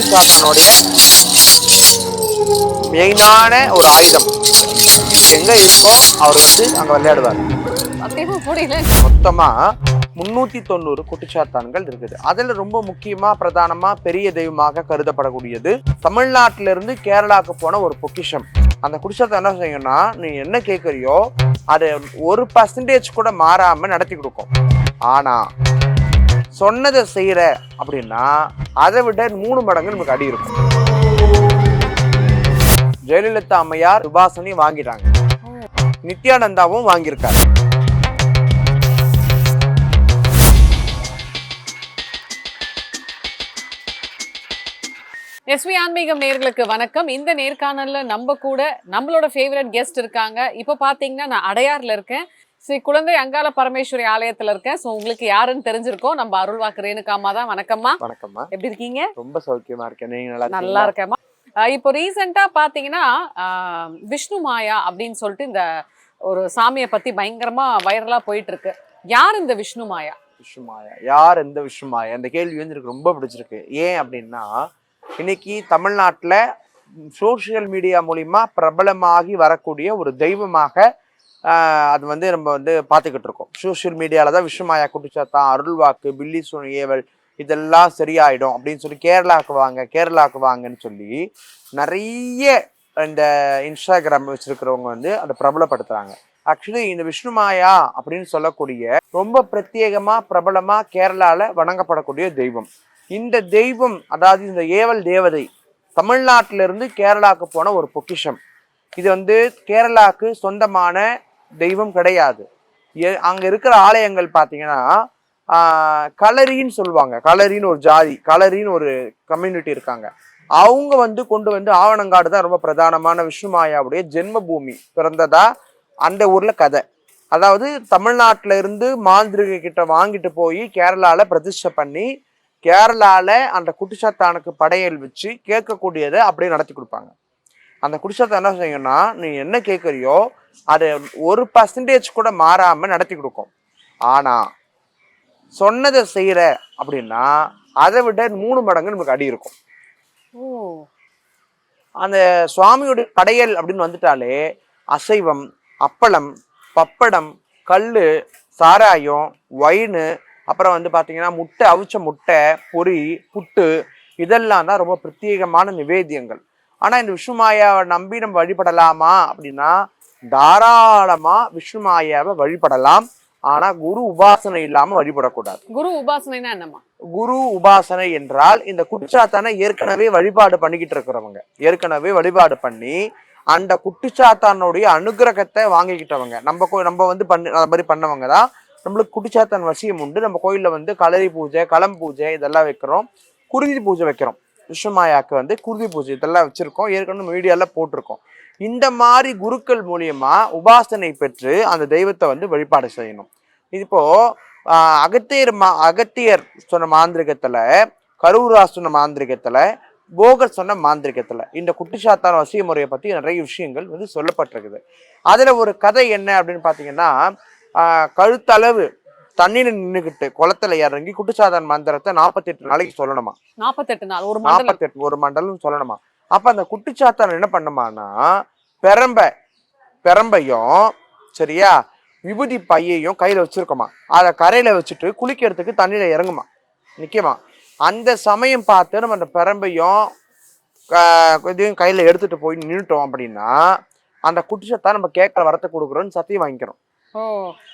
குட்டிச்சாத்தனுடைய மெயினான ஒரு ஆயுதம். எங்க இருக்கோ அவர் வந்து அங்க விளையாடுவார். மொத்தமா முன்னூத்தி தொண்ணூறு குட்டிச்சாத்தான்கள் இருக்குது. அதுல ரொம்ப முக்கியமா பிரதானமா பெரிய தெய்வமாக கருதப்படக்கூடியது தமிழ்நாட்டில இருந்து கேரளாக்கு போன ஒரு பொக்கிஷம். அந்த குடிச்சாத்தான் என்ன செய்யும்னா நீ என்ன கேட்குறியோ அது ஒரு பர்சன்டேஜ் கூட மாறாம நடத்தி கொடுக்கும். ஆனா சொன்னதை செய்யற அப்படின்னா அதை விட மூணு மடங்கு நமக்கு அடி இருக்கும். ஜெயலலிதா அம்மையார் சுபாசனி வாங்கிட்டாங்க. நித்யானந்தாவும் வாங்கியிருக்காரு. எஸ்வி ஆன்மீகம் நேர்களுக்கு வணக்கம். இந்த நேர்காணல்ல நம்ம கூட நம்மளோட ஃபேவரட் கெஸ்ட் இருக்காங்க. இப்போ பார்த்தீங்கன்னா நான் அடையார்ல இருக்கேன். ஸ்ரீ குழந்தை அங்காள பரமேஸ்வரி ஆலயத்துல இருக்கேன். ஸோ உங்களுக்கு யாருன்னு தெரிஞ்சிருக்கோம். நம்ம அருள்வாக்கு ரேணுகாமா தான். வணக்கம்மா. வணக்கம்மா. எப்படி இருக்கீங்க? ரொம்ப சௌக்கியமா இருக்கேன். நீங்க நல்லா நல்லா? இருக்கேம்மா. இப்போ ரீசெண்டா பாத்தீங்கன்னா விஷ்ணு மாயா அப்படின்னு சொல்லிட்டு இந்த ஒரு சாமியை பத்தி பயங்கரமா வைரலா போயிட்டு இருக்கு யார் இந்த விஷ்ணு மாயா? விஷ்ணுமாயா யார் எந்த விஷ்ணுமாயா இந்த கேள்வி வந்து எனக்கு ரொம்ப பிடிச்சிருக்கு. ஏன் அப்படின்னா இன்னைக்கு தமிழ்நாட்டுல சோஷியல் மீடியா மூலிமா பிரபலமாகி வரக்கூடிய ஒரு தெய்வமாக அது வந்து நம்ம வந்து பார்த்துக்கிட்டு இருக்கோம். சோஷியல் மீடியாவில் தான் விஷ்ணுமாயா குட்டிச்சாத்தான் அருள்வாக்கு பில்லி சுனி ஏவல் இதெல்லாம் சரியாயிடும் அப்படின்னு சொல்லி கேரளாவுக்கு வாங்க கேரளாவுக்கு வாங்கன்னு சொல்லி நிறைய இந்த இன்ஸ்டாகிராம் வச்சிருக்கிறவங்க வந்து அதை பிரபலப்படுத்துகிறாங்க ஆக்சுவலி இந்த விஷ்ணுமாயா அப்படின்னு சொல்லக்கூடிய ரொம்ப பிரத்யேகமாக பிரபலமாக கேரளாவில் வணங்கப்படக்கூடிய தெய்வம். இந்த தெய்வம் அதாவது இந்த ஏவல் தேவதை தமிழ்நாட்டிலிருந்து கேரளாவுக்கு போன ஒரு பொக்கிஷம். இது வந்து கேரளாவுக்கு சொந்தமான தெய்வம் கிடையாது. அங்க இருக்கிற ஆலயங்கள் பார்த்தீங்கன்னா கலரின்னு களரின்னு சொல்லுவாங்க. கலரின்னு ஒரு ஜாதி கலரின்னு ஒரு கம்யூனிட்டி இருக்காங்க. அவங்க வந்து கொண்டு வந்து ஆவணங்காடு தான் ரொம்ப பிரதானமான விஷ்ணுமாயாவுடைய ஜென்ம பூமி பிறந்ததா அந்த ஊர்ல கதை. அதாவது தமிழ்நாட்டில இருந்து மாந்திரிகை கிட்ட வாங்கிட்டு போய் கேரளால பிரதிஷ்டை பண்ணி கேரளால அந்த குட்டிச்சாத்தானுக்கு படையல் வச்சு கேட்கக்கூடியதை அப்படியே நடத்தி கொடுப்பாங்க. அந்த குடிசாத்தான் என்ன செய்யும்னா நீ என்ன கேட்குறியோ அது ஒரு பர்சன்டேஜ் கூட மாறாம நடத்தி கொடுக்கும். ஆனா சொன்னதை செய்யற அப்படின்னா அதை விட மூணு மடங்கு நமக்கு அடி இருக்கும். ஓ. அந்த சுவாமியோட படையல் அப்படின்னு வந்துட்டாலே அசைவம் அப்பளம் பப்படம் கல்லு சாராயம் ஒயின் அப்புறம் வந்து பார்த்தீங்கன்னா முட்டை அவிச்ச முட்டை பொரி புட்டு இதெல்லாம் தான் ரொம்ப பிரத்யேகமான நிவேத்தியங்கள். ஆனால் இந்த விஷ்ணுமாயாவை நம்பி நம்ம வழிபடலாமா அப்படின்னா தாராளமா விஷ்ணுமாயாவை வழிபடலாம். ஆனா குரு உபாசனை இல்லாம வழிபடக்கூடாது. குரு உபாசனைனா என்னம்மா? குரு உபாசனை என்றால் இந்த குட்டிச்சாத்தானை ஏற்கனவே வழிபாடு பண்ணிக்கிட்டு இருக்கிறவங்க. ஏற்கனவே வழிபாடு பண்ணி அந்த குட்டிச்சாத்தானுடைய அனுகிரகத்தை வாங்கிக்கிட்டவங்க. நம்ம கோ- நம்ம வந்து பண்ணி அது மாதிரி பண்ணவங்க தான். நம்மளுக்கு குட்டிச்சாத்தான் வசியம் உண்டு. நம்ம கோயில்ல வந்து களரி பூஜை களம் பூஜை இதெல்லாம் வைக்கிறோம். குருதி பூஜை வைக்கிறோம். விஷ்ணுமாயாக்கு வந்து குருதி பூஜை இதெல்லாம் வச்சிருக்கோம். ஏற்கனவே மீடியால போட்டிருக்கோம். இந்த மாதிரி குருக்கள் மூலியமா உபாசனை பெற்று அந்த தெய்வத்தை வந்து வழிபாடு செய்யணும். இப்போ அகத்தியர் மா அகத்தியர் சொன்ன மாந்திரிகத்துல கரூரா சொன்ன மாந்திரிகத்துல போகர் சொன்ன மாந்திரிகத்துல இந்த குட்டிச்சாத்தான் வசிய முறையை பத்தி நிறைய விஷயங்கள் வந்து சொல்லப்பட்டிருக்குது. அதுல ஒரு கதை என்ன அப்படின்னு பாத்தீங்கன்னா கழுத்தளவு தண்ணியில நின்றுக்கிட்டு குளத்துல இறங்கி குட்டிச்சாத்தான் மந்திரத்தை நாற்பத்தெட்டு நாளைக்கு சொல்லணுமா? நாற்பத்தெட்டு நாள் ஒரு நாற்பத்தெட்டு ஒரு மண்டலம் சொல்லணுமா? அப்ப அந்த குட்டிச்சாத்தான் என்ன பண்ணுமானா பெரம்ப பெரம்பையும் சரியா விபூதி பையையும் கையில வச்சிருக்கோமா. அதை கரையில வச்சுட்டு குளிக்கிறதுக்கு தண்ணியில இறங்குமா. நிக்குமா. அந்த சமயம் பார்த்து நம்ம அந்த பெரம்பையும் இதையும் கையில எடுத்துட்டு போய் நின்னுட்டோம் அப்படின்னா அந்த குட்டிச்சாத்தான் நம்ம கேட்கற வரத்தை கொடுக்குறோம்னு சத்தியம் வாங்கிக்கிறோம்.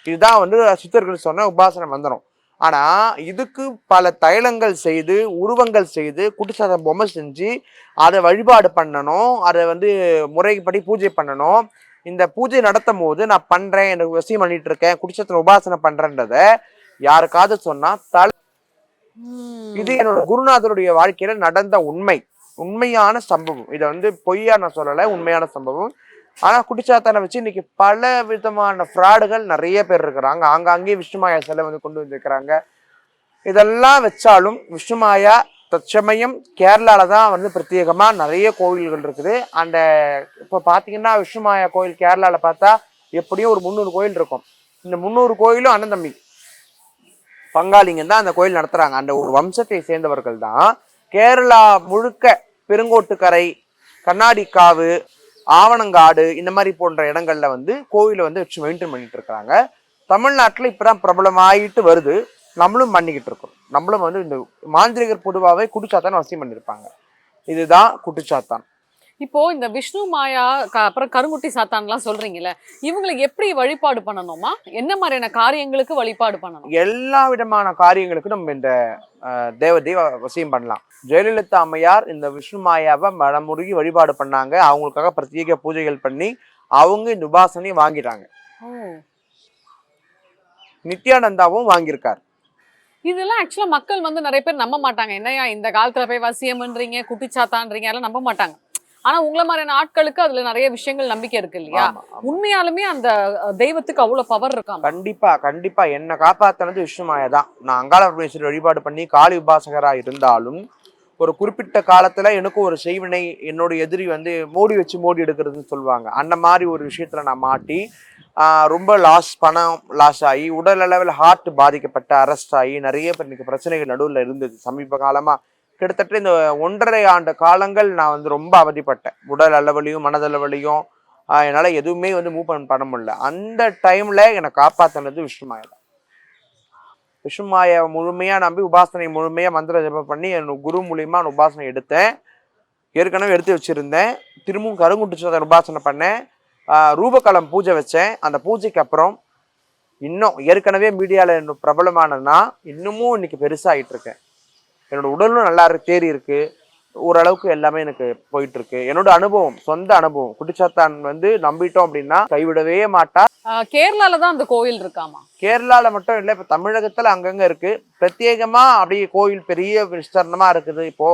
இதுதான் வந்து சித்தர்கள் சொன்ன உபாசனை மந்திரம். ஆனா இதுக்கு பல தைலங்கள் செய்து உருவங்கள் செய்து குட்டிச்சாதம் பொம்மை செஞ்சு அதை வழிபாடு பண்ணணும். அதை வந்து முறைப்படி பூஜை பண்ணணும். இந்த பூஜை நடத்தும் போது நான் பண்றேன் எனக்கு வசியம் பண்ணிட்டு இருக்கேன் குடிச்சத்துல உபாசனை பண்றேன்றத யாருக்காவது சொன்னா தலை. இது என்னோட குருநாதருடைய வாழ்க்கையில நடந்த உண்மை. உண்மையான சம்பவம். இதை வந்து பொய்யா நான் சொல்லல உண்மையான சம்பவம். ஆனால் குடிச்சாத்தானை வச்சு இன்னைக்கு பல விதமான ஃப்ராடுகள் நிறைய பேர் இருக்கிறாங்க. ஆங்காங்கே விஷ்ணுமாயா சிலை வந்து கொண்டு வந்திருக்கிறாங்க. இதெல்லாம் வச்சாலும் விஷ்ணுமாயா தற்சமயம் கேரளாவில் தான் வந்து பிரத்யேகமாக நிறைய கோவில்கள் இருக்குது. அந்த இப்போ பார்த்தீங்கன்னா விஷ்ணுமாயா கோயில் கேரளாவில் பார்த்தா எப்படியும் ஒரு முந்நூறு கோயில் இருக்கும். இந்த முந்நூறு கோயிலும் அண்ணன் தம்பி. பங்காளிங்க தான் அந்த கோயில் நடத்துகிறாங்க அந்த ஒரு வம்சத்தை சேர்ந்தவர்கள் தான். கேரளா முழுக்க பெருங்கோட்டுக்கரை கண்ணாடிக்காவு ஆவணங்காடு இந்த மாதிரி போன்ற இடங்கள்ல வந்து கோவிலை வந்து வச்சு மெயின்டைன் பண்ணிட்டு இருக்கிறாங்க தமிழ்நாட்டில் இப்பதான் பிரபலமாயிட்டு வருது. நம்மளும் பண்ணிக்கிட்டு இருக்கோம். நம்மளும் வந்து இந்த மாந்திரிகர் பொதுவாகவே குடிச்சாத்தான் வசதி பண்ணியிருப்பாங்க இதுதான் குட்டிச்சாத்தான் இப்போ இந்த விஷ்ணு மாயா அப்புறம் கருங்குட்டி சாத்தான்லாம் சொல்றீங்கல்ல இவங்களுக்கு எப்படி வழிபாடு பண்ணணுமா? என்ன மாதிரியான காரியங்களுக்கு வழிபாடு பண்ணணும்? எல்லா விதமான காரியங்களுக்கும் நம்ம இந்த தேவதையை வசியம் பண்ணலாம். ஜெயலலிதா அம்மையார் இந்த விஷ்ணு மாயாவை மனமுருகி வழிபாடு பண்ணாங்க. அவங்களுக்காக பிரத்யேக பூஜைகள் பண்ணி அவங்க இந்த உபாசனையை வாங்கிட்டாங்க. நித்யானந்தாவும் வாங்கியிருக்கார். இதெல்லாம் ஆக்சுவலா மக்கள் வந்து நிறைய பேர் நம்ப மாட்டாங்க. என்னையா இந்த காலத்துல போய் வசியம்ன்றீங்க குட்டிச்சாத்தான்றீங்க அதெல்லாம் நம்ப மாட்டாங்க. ஆனா உங்களை மாதிரியான ஆட்களுக்கு அதுல நிறைய விஷயங்கள் நம்பிக்கை இருக்கு இல்லையா. உண்மையாலுமே அந்த தெய்வத்துக்கு அவ்வளவு பவர் இருக்காம கண்டிப்பா கண்டிப்பா. என்னை காப்பாத்தினது விஷ்ணுமாயா தான் நான் அங்காள பரமேஸ்வரி வழிபாடு பண்ணி காளி உபாசகரா இருந்தாலும் ஒரு குறிப்பிட்ட காலத்துல எனக்கும் ஒரு செய்வினை என்னோட எதிரி வந்து மோடி வச்சு மோடி எடுக்கிறதுன்னு சொல்லுவாங்க. அந்த மாதிரி ஒரு விஷயத்துல நான் மாட்டி ரொம்ப லாஸ் பணம் லாஸ் ஆகி உடல் அளவில் ஹார்ட் பாதிக்கப்பட்ட அரெஸ்ட் ஆகி நிறைய இன்னைக்கு பிரச்சனைகள் நடுவில் இருந்தது. சமீப காலமா கிட்டத்தட்ட இந்த ஒன்றரை ஆண்டு காலங்கள் நான் வந்து ரொம்ப அவதிப்பட்டேன். உடல் அளவுலையும் மனதளவுலையும் என்னால் எதுவுமே வந்து மூவ் பண்ண பண்ண முடியல. அந்த டைமில் என்னை காப்பாற்றினது விஷ்ணுமாயா தான். விஷ்ணுமாயை முழுமையாக நம்பி உபாசனை முழுமையாக மந்திர ஜபம் பண்ணி என் குரு மூலியமாக நான் உபாசனை எடுத்தேன். ஏற்கனவே எடுத்து வச்சுருந்தேன். திரும்பவும் கருங்குட்டு சோதனை உபாசனை பண்ணேன். ரூபகலம் பூஜை வச்சேன். அந்த பூஜைக்கு அப்புறம் இன்னும் ஏற்கனவே மீடியாவில் பிரபலமானதுன்னா இன்னமும் இன்னைக்கு பெருசாகிட்டு இருக்கேன். என்னோட உடலும் நல்லா இருக்கு தேறி இருக்கு. ஓரளவுக்கு எல்லாமே எனக்கு போயிட்டு இருக்கு என்னோட அனுபவம் சொந்த அனுபவம். குட்டிச்சாத்தான் வந்து நம்பிட்டோம் அப்படின்னா கைவிடவே மாட்டா. கேரளால தான் அந்த கோயில் இருக்காமா? கேரளால மட்டும் இல்லை இப்போ தமிழகத்துல அங்கங்க இருக்கு. பிரத்யேகமா அப்படியே கோயில் பெரிய விஸ்தரணமா இருக்குது. இப்போ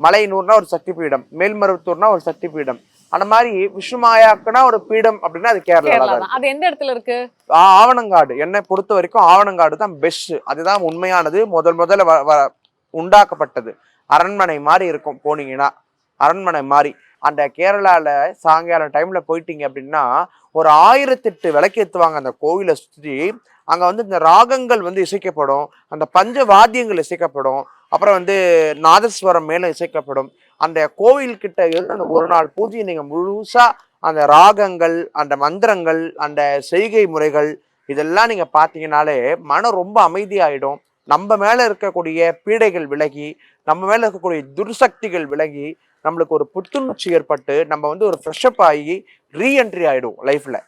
மலையனூர்னா ஒரு சக்தி பீடம் மேல்மருவத்தூர்னா ஒரு சக்தி பீடம் அந்த மாதிரி விஷ்ணுமாயாக்குனா ஒரு பீடம் அப்படின்னா அது கேரளால கேரளா அது எந்த இடத்துல இருக்கு? ஆவணங்காடு. என்னை பொறுத்த வரைக்கும் ஆவணங்காடு தான் பெஸ்ட் அதுதான் உண்மையானது. முதல் முதல்ல உண்டாக்கப்பட்டது. அரண்மனை மாதிரி இருக்கும் போனீங்கன்னா அரண்மனை மாதிரி அந்த கேரளாவில் சாயங்காலம் டைமில் போயிட்டீங்க அப்படின்னா ஒரு ஆயிரத்தெட்டு விளக்கேற்றுவாங்க அந்த கோவிலை சுற்றி அங்கே வந்து இந்த ராகங்கள் வந்து இசைக்கப்படும். அந்த பஞ்ச வாத்தியங்கள் இசைக்கப்படும். அப்புறம் வந்து நாதஸ்வரம் மேலே இசைக்கப்படும். அந்த கோவில்கிட்ட இருந்து அந்த ஒரு நாள் பூஜையை நீங்கள் முழுசாக அந்த ராகங்கள் அந்த மந்திரங்கள் அந்த செய்கை முறைகள் இதெல்லாம் நீங்கள் பார்த்தீங்கனாலே மனம் ரொம்ப அமைதியாயிடும். நம்ம மேல இருக்கக்கூடிய பீடைகள் விலகி நம்ம மேல இருக்கக்கூடிய துர்சக்திகள் விலகி நம்மளுக்கு ஒரு புத்துணர்ச்சி ஏற்பட்டு நம்ம வந்து ஒரு ஃப்ரெஷ்அப் ஆகி ரீஎன்ட்ரி ஆயிடும் லைஃப்ல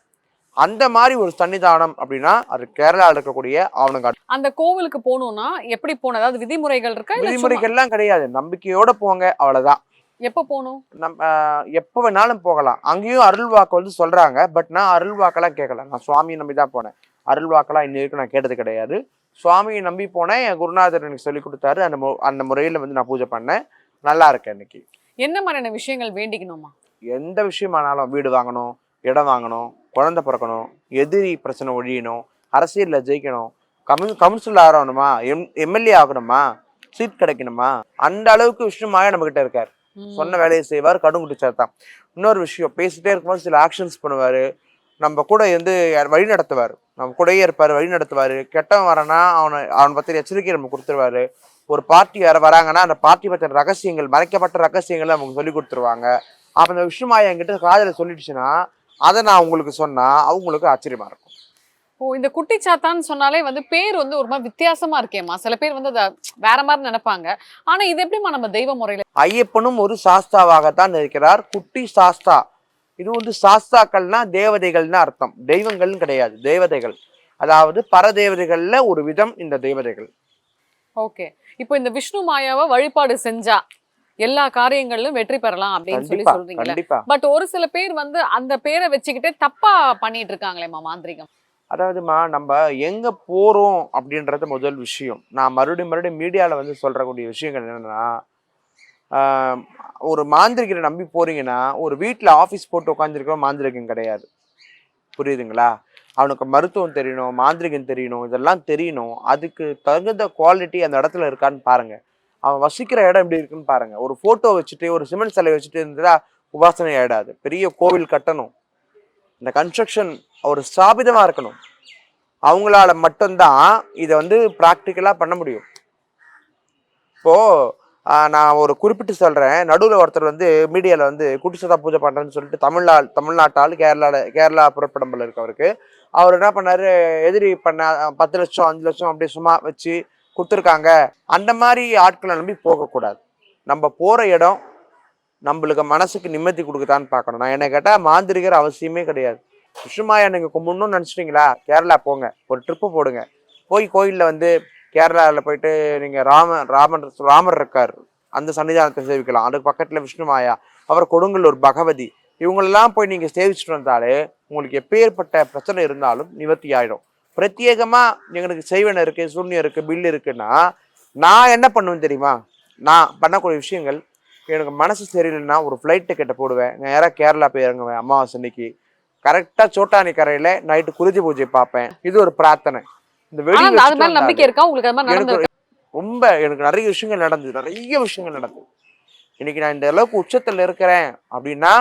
அந்த மாதிரி ஒரு சன்னிதானம் அப்படின்னா அது கேரளாவில் இருக்கக்கூடிய ஆவணங்காடு. அந்த கோவிலுக்கு போகணும்னா எப்படி போகணும்? அதாவது விதிமுறைகள் இருக்கா? விதிமுறைகள்லாம் கிடையாது. நம்பிக்கையோட போங்க அவ்வளவுதான். எப்ப போகணும்? நம்ம எப்போ வேணாலும் போகலாம். அங்கேயும் அருள் வாக்கு வந்து சொல்றாங்க பட் நான் அருள் வாக்கெல்லாம் கேட்கல நான் சுவாமியை நம்பி தான் போனேன். அருள் வாக்கெல்லாம் இன்ன வரைக்கும் நான் கேட்டது கிடையாது. சுவாமியை நம்பி போனேன். என் குருநாதர் எனக்கு சொல்லி கொடுத்தாரு. அந்த அந்த முறையில் வந்து நான் பூஜை பண்ணேன். நல்லா இருக்கேன் இன்னைக்கு என்ன மாதிரியான விஷயங்கள் வேண்டிக்கணுமா? எந்த விஷயமானாலும் வீடு வாங்கணும் இடம் வாங்கணும் குழந்தை பிறக்கணும் எதிரி பிரச்சனை ஒழியணும் அரசியலில் ஜெயிக்கணும் கமின் கவுன்சிலர் ஆகணுமா எம் எம்எல்ஏ ஆகணுமா சீட் கிடைக்கணுமா அந்த அளவுக்கு விஷ்ணுமாய நம்ம கிட்ட இருக்கார். சொன்ன வேலையை செய்வார் கடும் குடிச்சாதான் இன்னொரு விஷயம் பேசிட்டே இருக்கும்போது சில ஆக்ஷன்ஸ் பண்ணுவார். நம்ம கூட வந்து வழி நடத்துவார். நம்ம கூடயே இருப்பார் வழி நடத்துவார். கெட்டவன் வரானா அவனை அவனை பற்றி எச்சரிக்கை நம்ம கொடுத்துருவாரு. ஒரு பார்ட்டி யார வராங்கன்னா அந்த பார்ட்டி பற்றின ரகசியங்கள் மறைக்கப்பட்ட ரகசியங்களை நமக்கு சொல்லி கொடுத்துருவாங்க. அப்போ இந்த விஷயமாய என்கிட்ட காதில் சொல்லிடுச்சுன்னா அதை நான் உங்களுக்கு சொன்னா அவங்களுக்கு ஆச்சரியமா இருக்கும். ஓ இந்த குட்டி சாத்தான்னு சொன்னாலே வந்து பேர் வந்து ஒரு மாதிரி வித்தியாசமா இருக்கேம்மா. சில பேர் வந்து அதை வேற மாதிரி நினைப்பாங்க. ஆனா இது எப்படிம்மா நம்ம தெய்வ முறையில ஐயப்பனும் ஒரு சாஸ்தாவாகத்தான் இருக்கிறார். குட்டி சாஸ்தா. இது வந்து சாஸ்தாக்கள்னா தேவதைகள்னு அர்த்தம். தெய்வங்கள்னு கிடையாது. தேவதைகள். அதாவது பரதேவதைகள்ல ஒரு விதம் இந்த தேவதைகள். ஓகே. இப்போ இந்த விஷ்ணு மாயாவை வழிபாடு செஞ்சா எல்லா காரியங்களிலும் வெற்றி பெறலாம் அப்படின்னு சொல்லி கண்டிப்பா பட் ஒரு சில பேர் வந்து அந்த பேரை வச்சுக்கிட்டே தப்பா பண்ணிட்டு இருக்காங்களேம்மா மாந்திரிகம். அதாவதுமா நம்ம எங்க போறோம் அப்படின்றது முதல் விஷயம். நான் மறுபடியும் மறுபடியும் மீடியால வந்து சொல்றக்கூடிய விஷயங்கள் என்னன்னா ஒரு மாந்திரிகரை நம்பி போறீங்கன்னா ஒரு வீட்டில் ஆஃபீஸ் போட்டு உட்காந்துருக்கிற மாந்திரிகம் கிடையாது. புரியுதுங்களா? அவனுக்கு மருத்துவம் தெரியணும் மாந்திரிகம் தெரியணும் இதெல்லாம் தெரியணும். அதுக்கு தகுந்த குவாலிட்டி அந்த இடத்துல இருக்கான்னு பாருங்க. அவன் வசிக்கிற இடம் எப்படி இருக்குன்னு பாருங்க. ஒரு போட்டோ வச்சுட்டு ஒரு சிமெண்ட் சிலை வச்சுட்டு இருந்ததா உபாசனை ஆயிடாது. பெரிய கோவில் கட்டணும். இந்த கன்ஸ்ட்ரக்ஷன் ஒரு ஸ்தாபிதமாக இருக்கணும். அவங்களால மட்டும்தான் இதை வந்து ப்ராக்டிக்கலாக பண்ண முடியும். இப்போது நான் ஒரு குறிப்பிட்டு சொல்கிறேன் நடுவில் ஒருத்தர் வந்து மீடியாவில் வந்து குட்டிசதா பூஜை பண்ணுறேன்னு சொல்லிட்டு தமிழ்நா தமிழ்நாட்டால் கேரளாவில் கேரளா புறப்படம்பில் இருக்கவருக்கு அவர் என்ன பண்ணாரு? எதிரி பண்ண பத்து லட்சம் அஞ்சு லட்சம் அப்படி சும்மா வச்சு கொடுத்துருக்காங்க. அந்த மாதிரி ஆட்களை நம்பி போகக்கூடாது. நம்ம போகிற இடம் நம்மளுக்கு மனசுக்கு நிம்மதி கொடுக்குதான்னு பார்க்கணும். நான் என்ன கேட்டால் மாந்திரிகர் அவசியமே கிடையாது. சுஷுமாயா நீங்கள் கும்பிடணும்னு நினச்சிட்டிங்களா? கேரளா போங்க. ஒரு ட்ரிப்பு போடுங்க. போய் கோயிலில் வந்து கேரளாவில் போயிட்டு நீங்கள் ராம ராமன் ராமர் இருக்கார். அந்த சன்னிதானத்தை சேவிக்கலாம். அதுக்கு பக்கத்தில் விஷ்ணுமாயா அப்புறம் கொடுங்கல்லூர் பகவதி இவங்களெல்லாம் போய் நீங்கள் சேவிச்சுட்டு வந்தாலே உங்களுக்கு எப்பேற்பட்ட பிரச்சனை இருந்தாலும் நிவர்த்தி ஆகிடும் பிரத்யேகமாக எங்களுக்கு செய்வன இருக்குது சூன்யம் இருக்குது பில் இருக்குன்னா நான் என்ன பண்ணுவேன் தெரியுமா? நான் பண்ணக்கூடிய விஷயங்கள் எனக்கு மனசு சரியில்லைன்னா ஒரு ஃப்ளைட் டிக்கெட்டை போடுவேன். நேராக கேரளா போய் இறங்குவேன் அமாவாசை அன்னைக்கு. கரெக்டாக சோட்டானி கரையில் நைட்டு குருதி பூஜை பார்ப்பேன். இது ஒரு பிரார்த்தனை. இந்த வெடி அது மேல நம்பிக்கை இருக்கா? உங்களுக்கு அது மாதிரி எனக்கு நடந்து ரொம்ப எனக்கு நிறைய விஷயங்கள் நடந்தது நிறைய விஷயங்கள் நடந்தது. இன்னைக்கு நான் இந்த அளவுக்கு உச்சத்தில் இருக்கிறேன் அப்படின்னா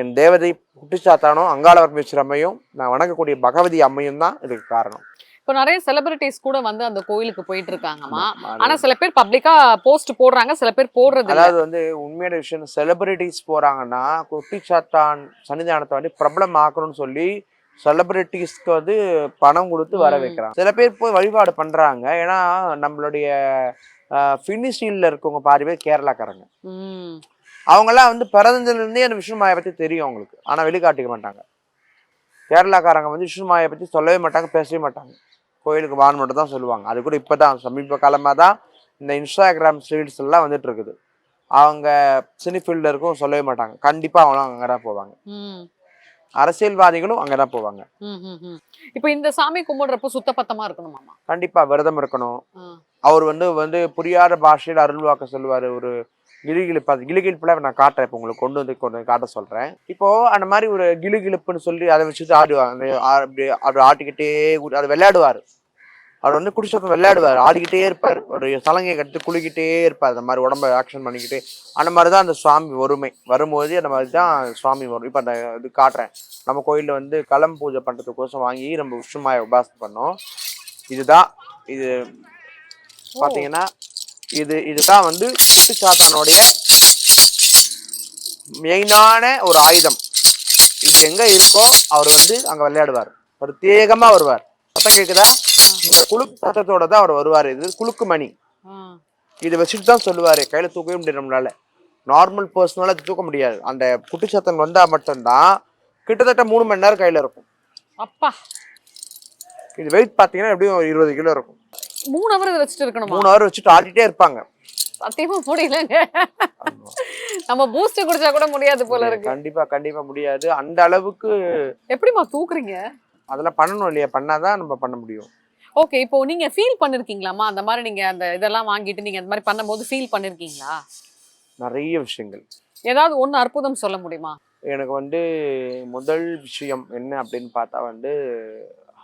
என் தேவதை குட்டிச்சாத்தானும் அங்காள பரமேஸ்வரி அம்மையும் நான் வணங்கக்கூடிய பகவதி அம்மையும் தான் இதுக்கு காரணம். இப்போ நிறைய செலிபிரிட்டிஸ் கூட வந்து அந்த கோயிலுக்கு போயிட்டு இருக்காங்கம்மா. ஆனா சில பேர் பப்ளிக்கா போஸ்ட் போடுறாங்க சில பேர் போடுறது அதாவது வந்து உண்மையான விஷயம் செலிபிரிட்டிஸ் போறாங்கன்னா குட்டிச்சாத்தான் சன்னிதானத்தை வந்து பிரபலம் ஆக்கணும்னு சொல்லி செலிபிரிட்டிஸ்க்கு வந்து பணம் கொடுத்து வர. வைக்கிறாங்க. சில பேர் போய் வழிபாடு பண்றாங்க. ஏன்னா நம்மளுடைய ஃபினிஷியில் இருக்கவங்க பாதி பேர் கேரளாக்காரங்க. அவங்கெல்லாம் வந்து பிறந்ததுலேருந்தே அந்த விஷ்ணுமாயை பற்றி தெரியும் அவங்களுக்கு. ஆனால் வெளிக்காட்டிக்க மாட்டாங்க. கேரளாக்காரங்க வந்து விஷ்ணுமாயை பற்றி சொல்லவே மாட்டாங்க பேசவே மாட்டாங்க. கோயிலுக்கு வான் மட்டும் தான் சொல்லுவாங்க. அது கூட இப்போ தான் சமீப காலமாக தான் இந்த இன்ஸ்டாகிராம் ரீல்ஸ் எல்லாம் வந்துட்டு இருக்குது. அவங்க சினி ஃபீல்டில் இருக்கும் சொல்லவே மாட்டாங்க. கண்டிப்பாக அவங்களும் அங்கே தான் போவாங்க. அரசியல்வாதிகளும் அங்கே தான் போவாங்க. இப்போ இந்த சாமி கும்பிடுறப்போ சுத்த பத்தமா இருக்கணுமாமா கண்டிப்பாக விரதம் இருக்கணும். அவர் வந்து வந்து புரியாத பாஷையில் அருள்வாக்க சொல்லுவார் ஒரு கிளிகிழிப்பு அது கிளிகிழிப்புல நான் காட்டுறேன். இப்போ உங்களுக்கு கொண்டு வந்து கொண்டு காட்ட சொல்கிறேன் இப்போ அந்த மாதிரி ஒரு கிளிகிழிப்புன்னு சொல்லி அதை வச்சுட்டு ஆடுவாங்க. அப்படி அவர் ஆட்டிக்கிட்டே அது விளையாடுவார். அவர் வந்து குடிச்சப்ப விளையாடுவார். ஆடிக்கிட்டே இருப்பார். ஒரு சலங்கையை கட்டி குளிக்கிட்டே இருப்பார். அந்த மாதிரி உடம்ப ஆக்ஷன் பண்ணிக்கிட்டு. அந்த மாதிரி தான் அந்த சுவாமி வறுமை. வரும்போது அந்த மாதிரி தான் சுவாமி வரும். இப்போ அந்த இது காட்டுறேன். நம்ம கோயிலில் வந்து களம் பூஜை பண்ணுறதுக்கோசம் வாங்கி நம்ம விஷ்ணுமாய உபாசம் பண்ணோம். இதுதான் இது பார்த்தீங்கன்னா இது இதுதான் வந்து குட்டிச்சாத்தானுடைய மெயினான ஒரு ஆயுதம். இது எங்கே இருக்கோ அவர் வந்து அங்கே விளையாடுவார். பிரத்யேகமாக வருவார். சத்தம் கேக்குதா? இந்த குலுக்கு சத்தத்தோட தான் அவர் வருவார். இது குலுக்கு மணி. இதை வச்சுட்டு தான் சொல்லுவாரு. கையில தூக்கவே முடியாது நம்மளால. நார்மல் பர்சனலா தூக்க முடியாது. அந்த குட்டிச்சாத்தன் வந்தா மட்டும்தான் கிட்டத்தட்ட மூணு மணி நேரம் கையில இருக்கும். அப்பா. இது வெயிட் பாத்தீங்கன்னா எப்படியும் ஒரு இருபது கிலோ இருக்கும். மூணு இதை வச்சுட்டு இருக்கணுமா? மூணு ஹவர் வச்சுட்டு ஆடிட்டே இருப்பாங்க. சத்தியமா முடியலங்க. நம்ம பூஸ்ட் குடிச்சா கூட முடியாது போல இருக்கு. கண்டிப்பா கண்டிப்பா முடியாது. அந்த அளவுக்கு எப்படிமா தூக்குறீங்க? அதெல்லாம் பண்ணணும் இல்லையா? பண்ணாதான் நம்ம பண்ண முடியும். ஓகே இப்போ நீங்க ஃபீல் பண்ணிருக்கீங்களாமா அந்த மாதிரி நீங்க அந்த இதெல்லாம் வாங்கிட்டு நீங்க அந்த மாதிரி பண்ணும்போது ஃபீல் பண்ணிருக்கீங்களா? நிறைய விஷயங்கள். ஏதாவது ஒண்ணு அற்புதம் சொல்ல முடியுமா? எனக்கு வந்து முதல் விஷயம் என்ன அப்படின்னு பார்த்தா வந்து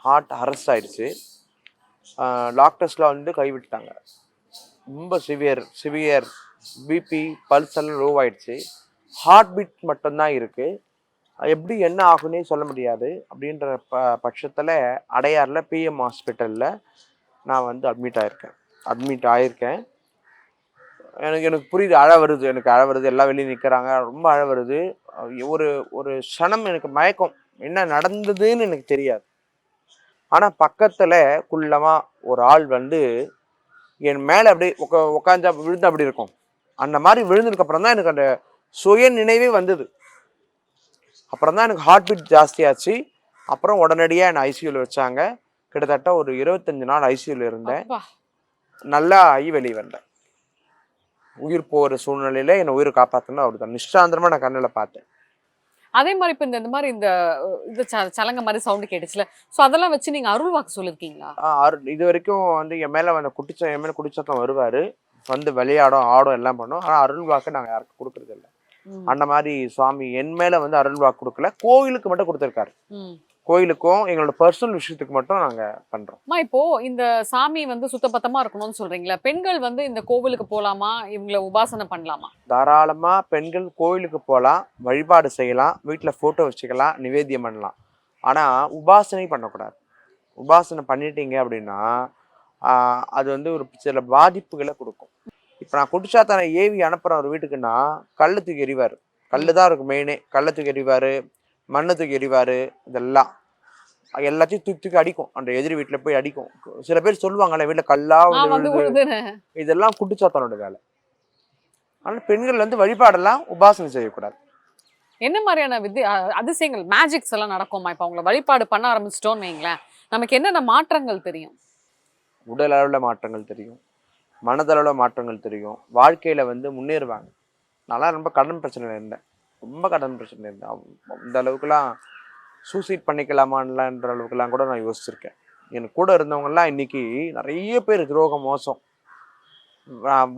ஹார்ட் அரெஸ்ட் ஆயிடுச்சு. டாக்டர்ஸ்லாம் வந்து கைவிட்டாங்க ரொம்ப சிவியர் சிவியர் பிபி பல்ஸ் எல்லாம் லோ ஆயிடுச்சு. ஹார்ட் பீட் மட்டும்தான் இருக்கு. அது எப்படி என்ன ஆகுன்னே சொல்ல முடியாது. அப்படின்ற ப பட்சத்தில் அடையாரில் பிஎம் ஹாஸ்பிட்டலில் நான் வந்து அட்மிட் ஆகிருக்கேன் அட்மிட் ஆகியிருக்கேன் எனக்கு எனக்கு புரியுது அழ வருது. எனக்கு அழ வருது. எல்லாம் வெளியே நிற்கிறாங்க ரொம்ப அழ வருது. ஒரு ஒரு க்ஷணம் எனக்கு மயக்கம். என்ன நடந்ததுன்னு எனக்கு தெரியாது. ஆனால் பக்கத்தில் குள்ளமாக ஒரு ஆள் வந்து என் மேலே அப்படியே உக்க உட்காந்து விழுந்து அப்படி இருக்கும். அந்த மாதிரி விழுந்ததுக்கப்புறம் தான் எனக்கு அந்த சுய நினைவே வந்தது. அப்புறம் தான் எனக்கு ஹார்ட் பீட் ஜாஸ்தியாச்சு. அப்புறம் உடனடியாக என்னை ஐசியூவில் வச்சாங்க. கிட்டத்தட்ட ஒரு இருபத்தஞ்சு நாள் ஐசியூவில் இருந்தேன். நல்லா ஆகி வெளியே வந்தேன். உயிர் போகிற சூழ்நிலையில என்னை உயிர் காப்பாற்றணும் அவர் தான். நிஷ்டாந்திரமா நான் கண்ணில் பார்த்தேன். அதே மாதிரி இப்ப இந்த இந்த மாதிரி இந்த இது சலங்க மாதிரி சவுண்ட் கேட்டுச்சுல. சோ அதெல்லாம் வச்சு நீங்க அருள் வாக்கு அரு- இது வரைக்கும் வந்து என் மேலே வந்து குட்டிச்சா என் மேலே குடிச்சத்தம் வருவார். வந்து விளையாடும் ஆடும் எல்லாம் பண்ணும். ஆனால் அருள் வாக்கு நாங்கள் யாருக்கும் கொடுக்கறது இல்ல அந்த மாதிரி சுவாமி என் மேலே வந்து அருள் வாக்கு கொடுக்கல கோயிலுக்கு மட்டும் கொடுத்துருக்காரு. கோயிலுக்கும் எங்களோட பர்சனல் விஷயத்துக்கு மட்டும் நாங்கள் பண்ணுறோம் அம்மா இப்போ இந்த சாமி வந்து சுத்தபத்தமா இருக்கணும்னு சொல்றீங்களா பெண்கள் வந்து இந்த கோவிலுக்கு போலாமா? இவங்கள உபாசனை பண்ணலாமா? தாராளமாக பெண்கள் கோயிலுக்கு போகலாம் வழிபாடு செய்யலாம் வீட்டில் ஃபோட்டோ வச்சுக்கலாம் நிவேத்தியம் பண்ணலாம். ஆனால் உபாசனை பண்ணக்கூடாது. உபாசனை பண்ணிட்டீங்க அப்படின்னா அது வந்து ஒரு சில பாதிப்புகளை கொடுக்கும். இப்போ நான் குடிச்சாத்தானை ஏவி அனுப்புறேன் ஒரு வீட்டுக்குன்னா தூக்கி எறிவார். கல்லு தான் இருக்கும் மெயினே கல்லை தூக்கி எறிவார் மண்ணை தூக்கி எறிவார் இதெல்லாம். எல்லாத்தையும் தூக்கி தூக்கி அடிக்கும். அந்த எதிரி வீட்டில் போய் அடிக்கும். சில பேர் சொல்லுவாங்கல்ல வீட்டில் கல்லா இதெல்லாம் குட்டிச்சாத்தானோட வேலை. ஆனால் பெண்கள் வந்து வழிபாடெல்லாம் உபாசனை செய்யக்கூடாது. என்ன மாதிரியான வித்தி அதிசயங்கள் மேஜிக்ஸ் எல்லாம் நடக்குமா? இப்போ அவங்கள வழிபாடு பண்ண ஆரம்பிச்சிட்டோன்னு வைங்களேன். நமக்கு என்னென்ன மாற்றங்கள் தெரியும்? உடல் அளவில் மாற்றங்கள் தெரியும். மனதளவில் மாற்றங்கள் தெரியும். வாழ்க்கையில் வந்து முன்னேறுவாங்க. நான்லாம் ரொம்ப கடன் பிரச்சனையில் இருந்தேன். ரொம்ப கடன் பிரச்சனையில் இருந்தேன். இந்த அளவுக்குலாம் சூசைட் பண்ணிக்கலாமான்லான்ற அளவுக்குலாம் கூட நான் யோசிச்சிருக்கேன். எனக்கு கூட இருந்தவங்கலாம் இன்றைக்கி நிறைய பேர் துரோகம் மோசம்.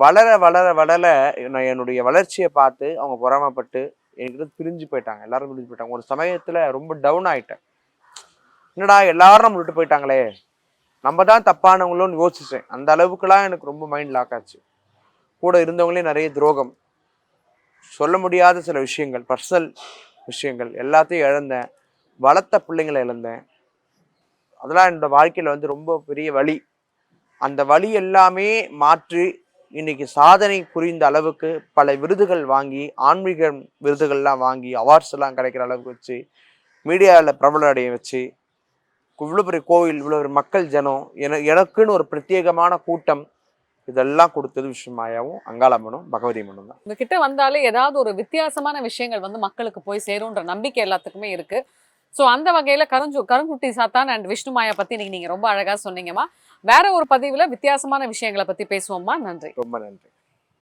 வளர வளர வளர நான் என்னுடைய வளர்ச்சியை பார்த்து அவங்க பொறாமைப்பட்டு என்கிட்ட பிரிஞ்சு போயிட்டாங்க. எல்லாரும் பிரிஞ்சு போயிட்டாங்க. ஒரு சமயத்தில் ரொம்ப டவுன் ஆகிட்டேன் என்னடா எல்லாரும் நம்ம விட்டு போயிட்டாங்களே. நம்ம தான் தப்பானவங்களோன்னு யோசிச்சேன். அந்த அளவுக்குலாம் எனக்கு ரொம்ப மைண்ட் லாக் ஆச்சு. கூட இருந்தவங்களே நிறைய துரோகம். சொல்ல முடியாத சில விஷயங்கள் பர்சனல் விஷயங்கள் எல்லாத்தையும் இழந்தேன். வளர்த்த பிள்ளைங்களை இழந்தேன். அதெல்லாம் என்னோடய வாழ்க்கையில் வந்து ரொம்ப பெரிய வழி. அந்த வழி எல்லாமே மாற்றி இன்னைக்கு சாதனை புரிந்த அளவுக்கு பல விருதுகள் வாங்கி ஆன்மீக விருதுகள்லாம் வாங்கி அவார்ட்ஸ் எல்லாம் கிடைக்கிற அளவுக்கு வச்சு மீடியாவில் பிரபலம் அடைய வச்சு இவ்வளோ பெரிய கோவில் இவ்வளோ பெரிய மக்கள் ஜனம் என எனக்குன்னு ஒரு பிரத்யேகமான கூட்டம் இதெல்லாம் கொடுத்தது விஷ்ணுமாயாவும் அங்காளம்மனும் பகவதி அம்மனும் தான். உங்ககிட்ட வந்தாலே ஏதாவது ஒரு வித்தியாசமான விஷயங்கள் வந்து மக்களுக்கு போய் சேரும்ன்ற நம்பிக்கை எல்லாத்துக்குமே இருக்கு. ஸோ அந்த வகையில கருஞ்சு கருங்குட்டி சாத்தான் அண்ட் விஷ்ணுமாயா பத்தி இன்னைக்கு நீங்க ரொம்ப அழகா சொன்னீங்கம்மா. வேற ஒரு பதிவுல வித்தியாசமான விஷயங்களை பத்தி பேசுவோம்மா. நன்றி. ரொம்ப நன்றி.